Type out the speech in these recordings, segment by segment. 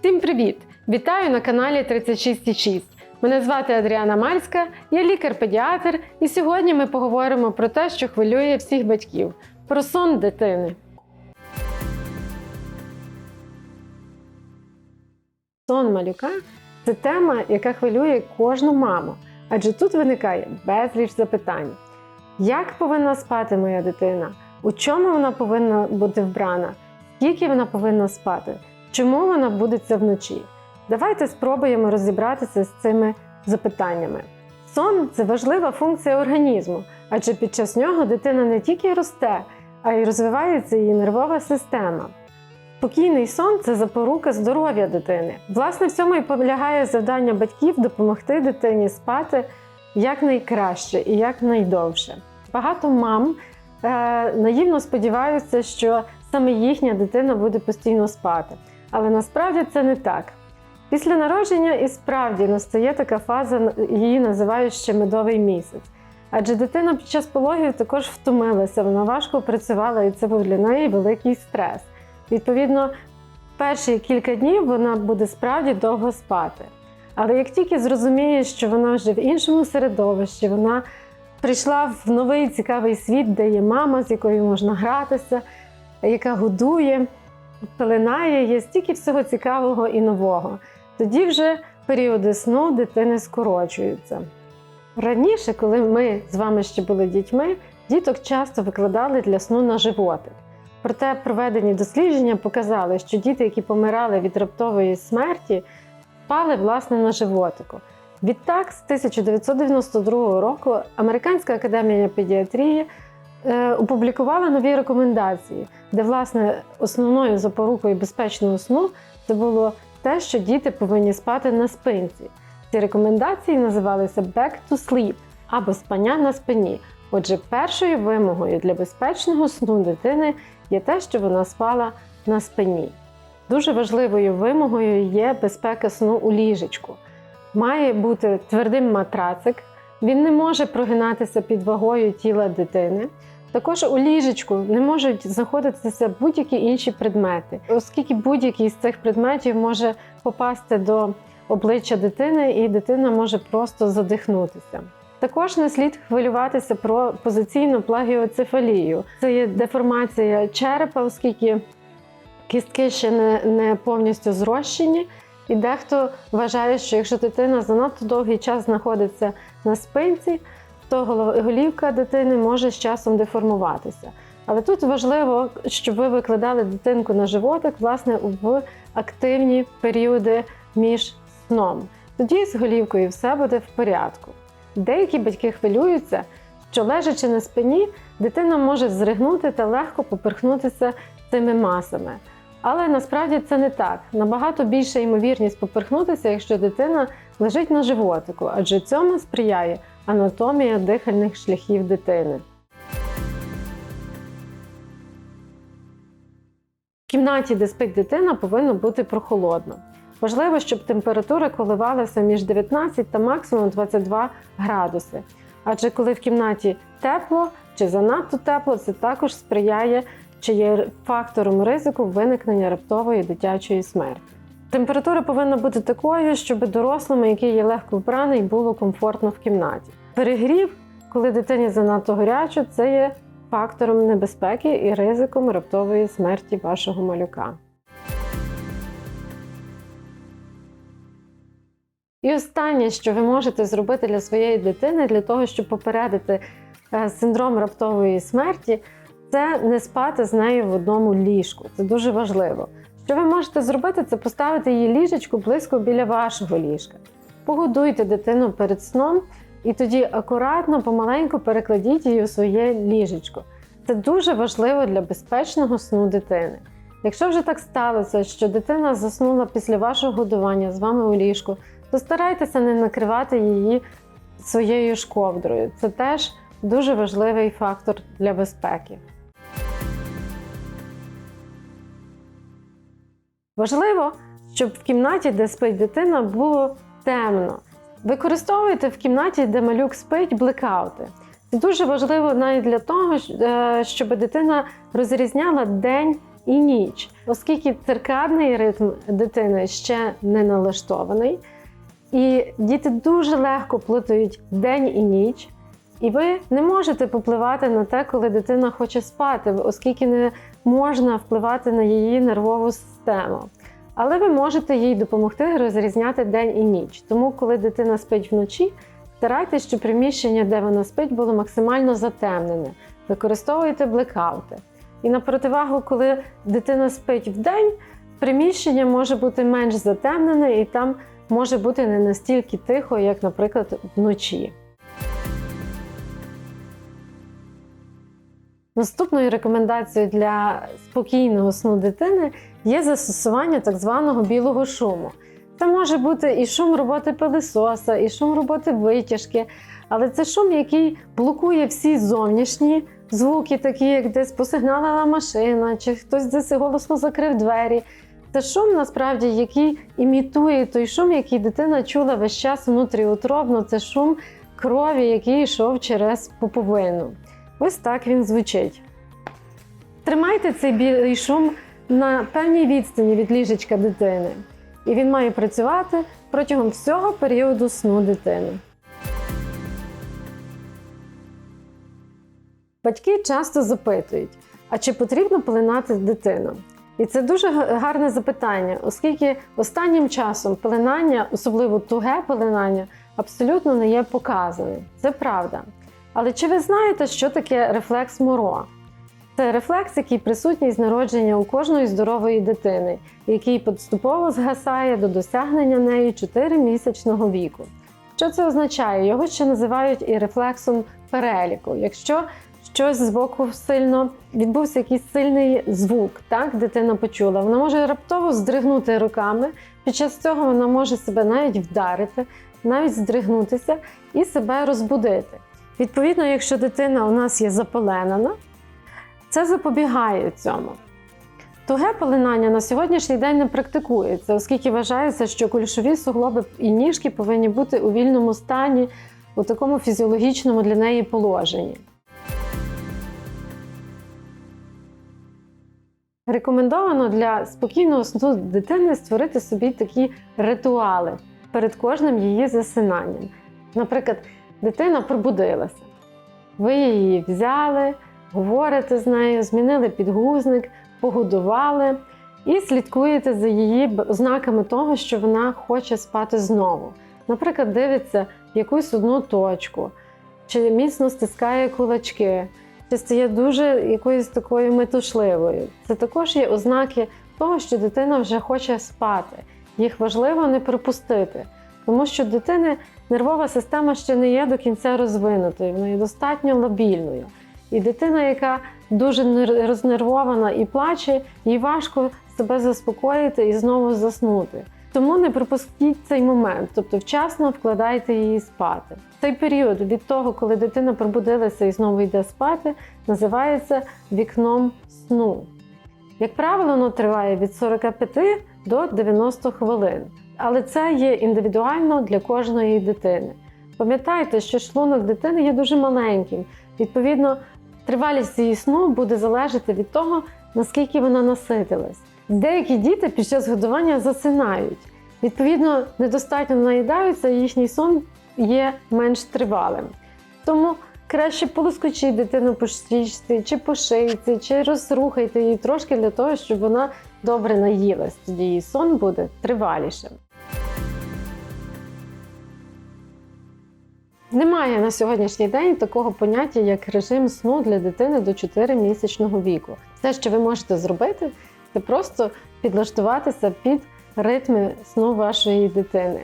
Всім привіт! Вітаю на каналі 36,6. Мене звати Адріана Мальська, я лікар-педіатр, і сьогодні ми поговоримо про те, що хвилює всіх батьків про сон дитини. Сон малюка це тема, яка хвилює кожну маму, адже тут виникає безліч запитань. Як повинна спати моя дитина? У чому вона повинна бути вбрана? Скільки вона повинна спати? Чому вона будеться вночі? Давайте спробуємо розібратися з цими запитаннями. Сон це важлива функція організму, адже під час нього дитина не тільки росте, а й розвивається її нервова система. Спокійний сон це запорука здоров'я дитини. Власне, в цьому і полягає завдання батьків допомогти дитині спати якнайкраще і якнайдовше. Багато мам е, наївно сподіваються, що саме їхня дитина буде постійно спати. Але насправді це не так. Після народження і справді настає така фаза, її називають ще медовий місяць. Адже дитина під час пологів також втомилася, вона важко працювала, і це був для неї великий стрес. Відповідно, перші кілька днів вона буде справді довго спати. Але як тільки зрозуміє, що вона вже в іншому середовищі, вона прийшла в новий цікавий світ, де є мама, з якою можна гратися, яка годує, пеленає, є стільки всього цікавого і нового. Тоді вже періоди сну дитини скорочуються. Раніше, коли ми з вами ще були дітьми, діток часто викладали для сну на животик. Проте проведені дослідження показали, що діти, які помирали від раптової смерті, спали власне на животику. Відтак, з 1992 року Американська академія педіатрії опублікувала нові рекомендації, де власне основною запорукою безпечного сну це було те, що діти повинні спати на спинці. Ці рекомендації називалися Back to Sleep або спання на спині. Отже, першою вимогою для безпечного сну дитини є те, що вона спала на спині. Дуже важливою вимогою є безпека сну у ліжечку. Має бути твердим матрацик, він не може прогинатися під вагою тіла дитини. Також у ліжечку не можуть знаходитися будь-які інші предмети, оскільки будь-який з цих предметів може попасти до обличчя дитини, і дитина може просто задихнутися. Також не слід хвилюватися про позиційну плагіоцефалію. Це є деформація черепа, оскільки кістки ще не, не повністю зрощені. І дехто вважає, що якщо дитина занадто довгий час знаходиться на спинці, то голівка дитини може з часом деформуватися. Але тут важливо, щоб ви викладали дитинку на животик власне в активні періоди між сном. Тоді з голівкою все буде в порядку. Деякі батьки хвилюються, що лежачи на спині, дитина може зригнути та легко поперхнутися цими масами. Але насправді це не так. Набагато більша ймовірність поперхнутися, якщо дитина лежить на животику, адже цьому сприяє анатомія дихальних шляхів дитини. В кімнаті, де спить дитина, повинно бути прохолодно. Важливо, щоб температура коливалася між 19 та максимум 22 градуси. Адже коли в кімнаті тепло чи занадто тепло, це також сприяє чи є фактором ризику виникнення раптової дитячої смерті. Температура повинна бути такою, щоб дорослому, який є легко вбраний, було комфортно в кімнаті. Перегрів, коли дитині занадто гарячо, це є фактором небезпеки і ризиком раптової смерті вашого малюка. І останнє, що ви можете зробити для своєї дитини, для того, щоб попередити е, синдром раптової смерті, це не спати з нею в одному ліжку. Це дуже важливо. Що ви можете зробити, це поставити її ліжечку близько біля вашого ліжка. Погодуйте дитину перед сном і тоді акуратно, помаленьку перекладіть її у своє ліжечко. Це дуже важливо для безпечного сну дитини. Якщо вже так сталося, що дитина заснула після вашого годування з вами у ліжку, то старайтеся не накривати її своєю ж ковдрою. Це теж дуже важливий фактор для безпеки. Важливо, щоб в кімнаті, де спить дитина, було темно. Використовуйте в кімнаті, де малюк спить, блекаути. Це дуже важливо навіть для того, е, щоб дитина розрізняла день і ніч, оскільки циркадний ритм дитини ще не налаштований, і діти дуже легко плутають день і ніч. І ви не можете попливати на те, коли дитина хоче спати, оскільки не можна впливати на її нервову систему. Але ви можете їй допомогти розрізняти день і ніч. Тому, коли дитина спить вночі, старайтесь, щоб приміщення, де вона спить, було максимально затемнене. Використовуйте блекаути. І на противагу, коли дитина спить вдень, приміщення може бути менш затемнене і там може бути не настільки тихо, як, наприклад, вночі. Наступною рекомендацією для спокійного сну дитини є застосування так званого білого шуму. Це може бути і шум роботи пилисоса, і шум роботи витяжки, але це шум, який блокує всі зовнішні звуки, такі як десь посигналила машина, чи хтось десь голосно закрив двері. Це шум насправді, який імітує той шум, який дитина чула весь час внутріутробно. Це шум крові, який йшов через пуповину. Ось так він звучить. Тримайте цей білий шум на певній відстані від ліжечка дитини. І він має працювати протягом всього періоду сну дитини. Батьки часто запитують, а чи потрібно пеленати дитину? І це дуже гарне запитання, оскільки останнім часом пеленання, особливо туге пеленання, абсолютно не є показаним. Це правда. Але чи ви знаєте, що таке рефлекс Моро? Це рефлекс, який присутній з народження у кожної здорової дитини, який поступово згасає до досягнення нею 4-місячного віку. Що це означає? Його ще називають і рефлексом переліку. Якщо щось з боку сильно відбувся якийсь сильний звук, так дитина почула, вона може раптово здригнути руками. Під час цього вона може себе навіть вдарити, навіть здригнутися і себе розбудити. Відповідно, якщо дитина у нас є запаленана, це запобігає цьому. Туге пеленання на сьогоднішній день не практикується, оскільки вважається, що кульшові суглоби і ніжки повинні бути у вільному стані, у такому фізіологічному для неї положенні. Рекомендовано для спокійного сну дитини створити собі такі ритуали перед кожним її засинанням. Наприклад, дитина пробудилася. Ви її взяли, говорите з нею, змінили підгузник, погодували і слідкуєте за її ознаками того, що вона хоче спати знову. Наприклад, дивиться якусь одну точку, чи міцно стискає кулачки, чи стає дуже якоюсь такою метушливою. Це також є ознаки того, що дитина вже хоче спати. Їх важливо не пропустити, тому що дитини нервова система ще не є до кінця розвинутою, вона є достатньо лабільною. І дитина, яка дуже рознервована і плаче, їй важко себе заспокоїти і знову заснути. Тому не пропустіть цей момент, тобто вчасно вкладайте її спати. Цей період від того, коли дитина пробудилася і знову йде спати, називається вікном сну. Як правило, воно триває від 45 до 90 хвилин, але це є індивідуально для кожної дитини. Пам'ятайте, що шлунок дитини є дуже маленьким. Відповідно, тривалість її сну буде залежати від того, наскільки вона наситилась. Деякі діти під час годування засинають. Відповідно, недостатньо наїдаються, і їхній сон є менш тривалим. Тому краще полоскочіть дитину по стрічці, чи по шийці, чи розрухайте її трошки для того, щоб вона добре наїлась. Тоді її сон буде тривалішим. Немає на сьогоднішній день такого поняття, як режим сну для дитини до 4-місячного віку. Все, що ви можете зробити, це просто підлаштуватися під ритми сну вашої дитини.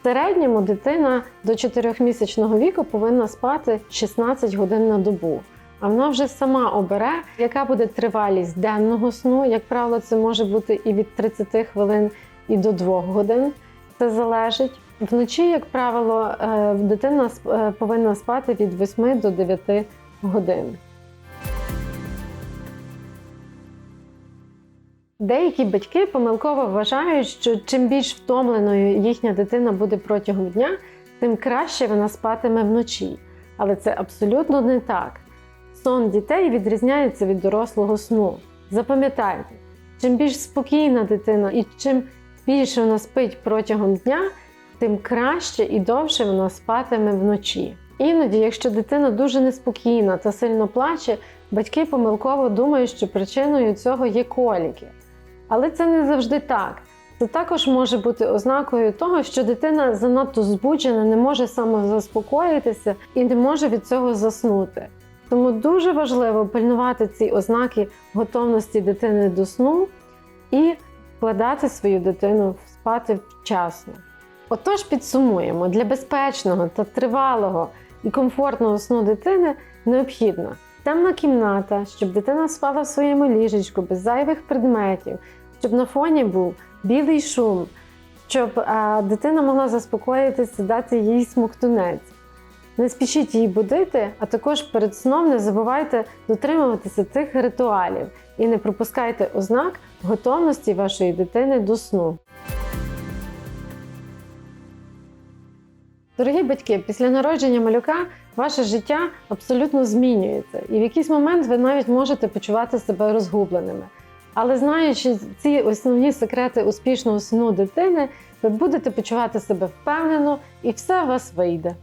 В середньому дитина до 4-місячного віку повинна спати 16 годин на добу. А вона вже сама обере, яка буде тривалість денного сну. Як правило, це може бути і від 30 хвилин і до 2 годин. Це залежить. Вночі, як правило, е, дитина е, повинна спати від 8 до 9 годин. Деякі батьки помилково вважають, що чим більш втомленою їхня дитина буде протягом дня, тим краще вона спатиме вночі. Але це абсолютно не так. Сон дітей відрізняється від дорослого сну. Запам'ятайте, чим більш спокійна дитина і чим більше вона спить протягом дня, тим краще і довше вона спатиме вночі. Іноді, якщо дитина дуже неспокійна та сильно плаче, батьки помилково думають, що причиною цього є коліки. Але це не завжди так. Це також може бути ознакою того, що дитина занадто збуджена, не може самозаспокоїтися і не може від цього заснути. Тому дуже важливо пильнувати ці ознаки готовності дитини до сну і вкладати свою дитину спати вчасно. Отож, підсумуємо, для безпечного та тривалого і комфортного сну дитини необхідна темна кімната, щоб дитина спала в своєму ліжечку без зайвих предметів, щоб на фоні був білий шум, щоб а, дитина могла заспокоїтися, дати їй смоктунець. Не спішіть її будити, а також перед сном не забувайте дотримуватися цих ритуалів і не пропускайте ознак готовності вашої дитини до сну. Дорогі батьки, після народження малюка ваше життя абсолютно змінюється, і в якийсь момент ви навіть можете почувати себе розгубленими. Але знаючи ці основні секрети успішного сну дитини, ви будете почувати себе впевнено і все у вас вийде.